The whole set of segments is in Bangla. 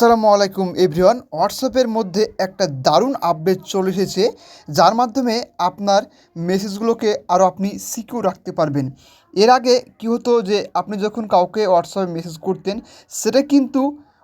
আসসালামু আলাইকুম এভরিওয়ান। হোয়াটসঅ্যাপের মধ্যে একটা দারুণ আপডেট চলে এসেছে, যার মাধ্যমে আপনার মেসেজগুলোকে আরও আপনি সিকিউর রাখতে পারবেন। এর আগে কী হতো যে, আপনি যখন কাউকে হোয়াটসঅ্যাপে মেসেজ করতেন, সেটা কিন্তু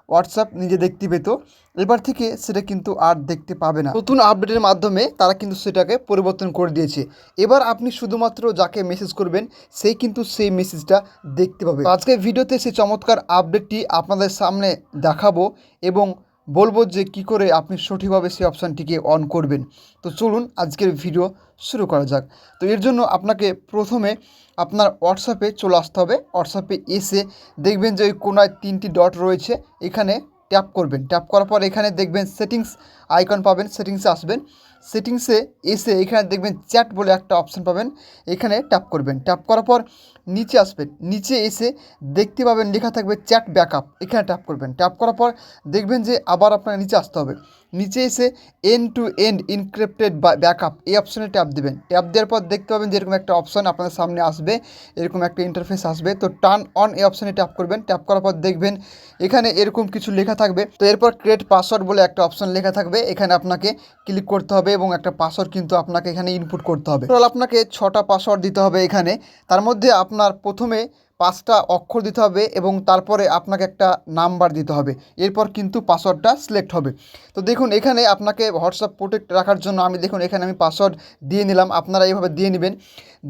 হোয়াটসঅ্যাপ নিজে দেখতে পেত। এবার থেকে সেটা কিন্তু আর দেখতে পাবে না। নতুন আপডেটের মাধ্যমে তারা কিন্তু সেটাকে পরিবর্তন করে দিয়েছে। এবার আপনি শুধুমাত্র যাকে মেসেজ করবেন, সেই কিন্তু সেই মেসেজটা দেখতে পাবে। আজকে আজকের ভিডিওতে সেই চমৎকার আপডেটটি আপনাদের সামনে দেখাবো এবং বলব যে কি করে আপনি সঠিকভাবে সেই অপশানটিকে অন করবেন। তো চলুন আজকের ভিডিও শুরু করা যাক। তো এর জন্য আপনাকে প্রথমে আপনার হোয়াটসঅ্যাপে চলে আসতে হবে। হোয়াটসঅ্যাপে এসে দেখবেন যে ওই কোনায় তিনটি ডট রয়েছে। এখানে ট্যাপ করবেন। ট্যাপ করার পর এখানে দেখবেন সেটিংস আইকন পাবেন। সেটিংসে আসবেন। সেটিংসে এসে এখানে দেখবেন চ্যাট বলে একটা অপশান পাবেন। এখানে ট্যাপ করবেন। ট্যাপ করার পর নিচে আসবেন নিচে এসে দেখতে পাবেন লেখা থাকবে চ্যাট ব্যাকআপ। এখানে ট্যাপ করবেন। ট্যাপ করার পর দেখবেন যে আবার আপনার নিচে আসতে হবে। নিচে এসে এন টু এন্ড ইনক্রিপ্টেড বা ব্যাকআপ এই অপশানে ট্যাপ দেবেন। ট্যাপ দেওয়ার পর দেখতে পাবেন যে এরকম একটা অপশান আপনাদের সামনে আসবে। এরকম একটা ইন্টারফেস আসবে। তো টার্ন অন এই অপশানে ট্যাপ করবেন। ট্যাপ করার পর দেখবেন এখানে এরকম কিছু লেখা থাকবে। তো এরপর ক্রিয়েট পাসওয়ার্ড বলে একটা অপশান লেখা থাকবে। এখানে আপনাকে ক্লিক করতে হবে। এবং একটা পাসওয়ার্ড কিন্তু আপনাকে এখানে ইনপুট করতে হবে। টোটাল আপনাকে ছটা পাসওয়ার্ড দিতে হবে এখানে। তার মধ্যে আপনার প্রথমে পাঁচটা অক্ষর দিতে হবে এবং তারপরে আপনাকে একটা নাম্বার দিতে হবে। এরপর কিন্তু পাসওয়ার্ডটা সিলেক্ট হবে। তো দেখুন, এখানে আপনাকে হোয়াটসঅ্যাপ প্রোটেক্ট রাখার জন্য আমি দেখুন, এখানে আমি পাসওয়ার্ড দিয়ে নিলাম। আপনারা এইভাবে দিয়ে নেবেন।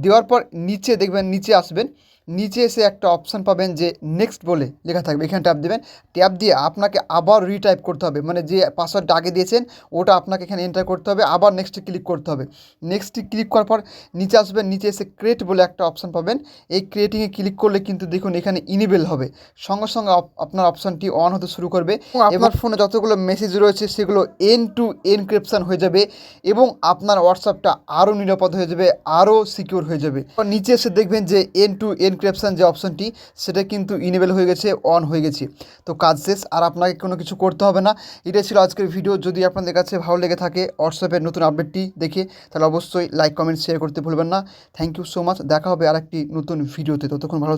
দেওয়ার পর নিচে দেখবেন, নিচে আসবেন। নিচে এসে একটা অপশান পাবেন যে নেক্সট বলে লেখা থাকবে। এখানে ট্যাপ দেবেন। ট্যাপ দিয়ে আপনাকে আবার রিটাইপ করতে হবে। মানে যে পাসওয়ার্ডটা আগে দিয়েছেন ওটা আপনাকে এখানে এন্টার করতে হবে। আবার নেক্সটে ক্লিক করতে হবে। নেক্সটে ক্লিক করার পর নিচে আসবেন নিচে এসে ক্রিয়েট বলে একটা অপশান পাবেন। এই ক্রিয়েটিংয়ে ক্লিক করলে কিন্তু দেখুন এখানে ইনেবেল হবে। সঙ্গে সঙ্গে আপনার অপশানটি অন হতে শুরু করবে। এবং আপনার ফোনে যতগুলো মেসেজ রয়েছে সেগুলো এন টু এনক্রিপশন হয়ে যাবে এবং আপনার হোয়াটসঅ্যাপটা আরও নিরাপদ হয়ে যাবে আরও সিকিউর হয়ে যাবে। নিচে এসে দেখবেন যে এন টু এনক্রিপশন যে অপশনটি সেটা কিন্তু ইনেবেল হয়ে গেছে অন হয়ে গেছে। তো কাজ শেষ, আর আপনাকে কোনো কিছু করতে হবে না। এটা ছিল আজকের ভিডিও যদি আপনাদের কাছে ভালো লেগে থাকে হোয়াটসঅ্যাপের নতুন আপডেটটি দেখে, তাহলে অবশ্যই লাইক কমেন্ট শেয়ার করতে ভুলবেন না। থ্যাংক ইউ সো মাচ দেখা হবে আর একটি নতুন ভিডিওতে ততক্ষণ ভালো